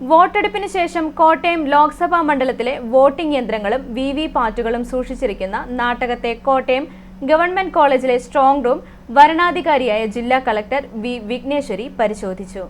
വോട്ടെടുപ്പിന് ശേഷം കോട്ടയം ലോക്സഭാ മണ്ഡലത്തിലെ വോട്ടിംഗ് യന്ത്രങ്ങളും വി വി പാറ്റുകളും സൂക്ഷിച്ചിരിക്കുന്ന നാട്ടകത്തെ കോട്ടയം ഗവൺമെന്റ് കോളേജിലെ സ്ട്രോങ് റൂം വരണാധികാരിയായ ജില്ലാ കളക്ടർ വി വിഘ്നേശ്വരി പരിശോധിച്ചു.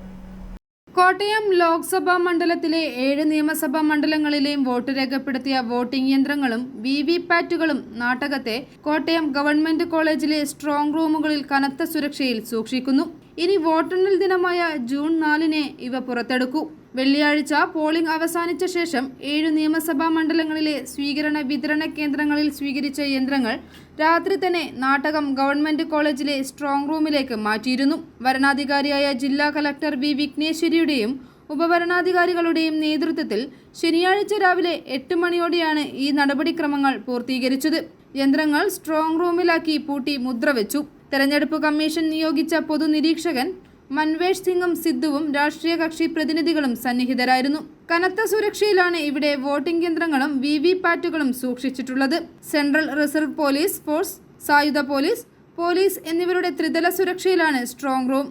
കോട്ടയം ലോക്സഭാ മണ്ഡലത്തിലെ ഏഴ് നിയമസഭാ മണ്ഡലങ്ങളിലെയും വോട്ട് രേഖപ്പെടുത്തിയ വോട്ടിംഗ് യന്ത്രങ്ങളും വി വി പാറ്റുകളും നാട്ടകത്തെ കോട്ടയം ഗവൺമെന്റ് കോളേജിലെ സ്ട്രോങ് റൂമുകളിൽ കനത്ത സുരക്ഷയിൽ സൂക്ഷിക്കുന്നു. ഇനി വോട്ടെണ്ണൽ ദിനമായ ജൂൺ നാലിന് ഇവ പുറത്തെടുക്കൂ. വെള്ളിയാഴ്ച പോളിംഗ് അവസാനിച്ച ശേഷം ഏഴ് നിയമസഭാ മണ്ഡലങ്ങളിലെ സ്വീകരണ വിതരണ കേന്ദ്രങ്ങളിൽ സ്വീകരിച്ച യന്ത്രങ്ങൾ രാത്രി തന്നെ നാട്ടകം ഗവൺമെന്റ് കോളേജിലെ സ്ട്രോങ് റൂമിലേക്ക് മാറ്റിയിരുന്നു. വരണാധികാരിയായ ജില്ലാ കലക്ടർ വി വിഘ്നേശ്വരിയുടെയും ഉപഭരണാധികാരികളുടെയും നേതൃത്വത്തിൽ ശനിയാഴ്ച രാവിലെ എട്ട് മണിയോടെയാണ് ഈ നടപടിക്രമങ്ങൾ പൂർത്തീകരിച്ചത്. യന്ത്രങ്ങൾ സ്ട്രോങ് റൂമിലാക്കി പൂട്ടി മുദ്ര വെച്ചു തെരഞ്ഞെടുപ്പ് കമ്മീഷൻ നിയോഗിച്ച പൊതുനിരീക്ഷകൻ മൻവേഷ് സിംഗും സിദ്ധുവും രാഷ്ട്രീയ കക്ഷി പ്രതിനിധികളും സന്നിഹിതരായിരുന്നു. കനത്ത സുരക്ഷയിലാണ് ഇവിടെ വോട്ടിംഗ് യന്ത്രങ്ങളും വി വി പാറ്റുകളും സൂക്ഷിച്ചിട്ടുള്ളത്. സെൻട്രൽ റിസർവ് പോലീസ് ഫോഴ്സ് സായുധ പോലീസ് പോലീസ് എന്നിവരുടെ ത്രിതല സുരക്ഷയിലാണ് സ്ട്രോങ് റൂം.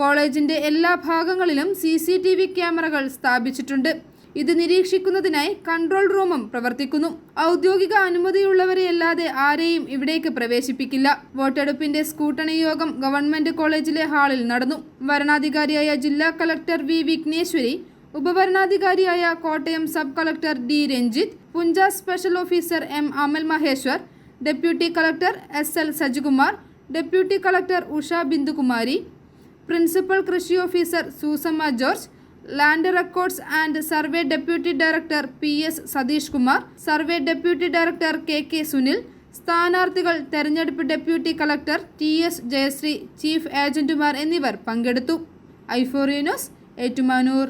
കോളേജിന്റെ എല്ലാ ഭാഗങ്ങളിലും സി ക്യാമറകൾ സ്ഥാപിച്ചിട്ടുണ്ട്. ഇത് നിരീക്ഷിക്കുന്നതിനായി കൺട്രോൾ റൂമും പ്രവർത്തിക്കുന്നു. ഔദ്യോഗിക അനുമതിയുള്ളവരെയല്ലാതെ ആരെയും ഇവിടേക്ക് പ്രവേശിപ്പിക്കില്ല. വോട്ടെടുപ്പിന്റെ സ്കൂട്ടണി യോഗം ഗവൺമെന്റ് കോളേജിലെ ഹാളിൽ നടന്നു. വരണാധികാരിയായ ജില്ലാ collector V Vigneshwari ഉപഭരണാധികാരിയായ Kottayam sub collector D Ranjith പുഞ്ച special officer M Amal Maheshwar deputy collector S L Sajikumar deputy collector Usha Bindukumari principal കൃഷി officer Susamma George land records and survey deputy director P S Satheesh Kumar survey deputy director K K Sunil സ്ഥാനാർത്ഥികൾ തെരഞ്ഞെടുപ്പ് deputy collector T S Jayasree chief ഏജന്റുമാർ എന്നിവർ പങ്കെടുത്തു. ഐഫോറിയനോസ് ഏറ്റുമാനൂർ.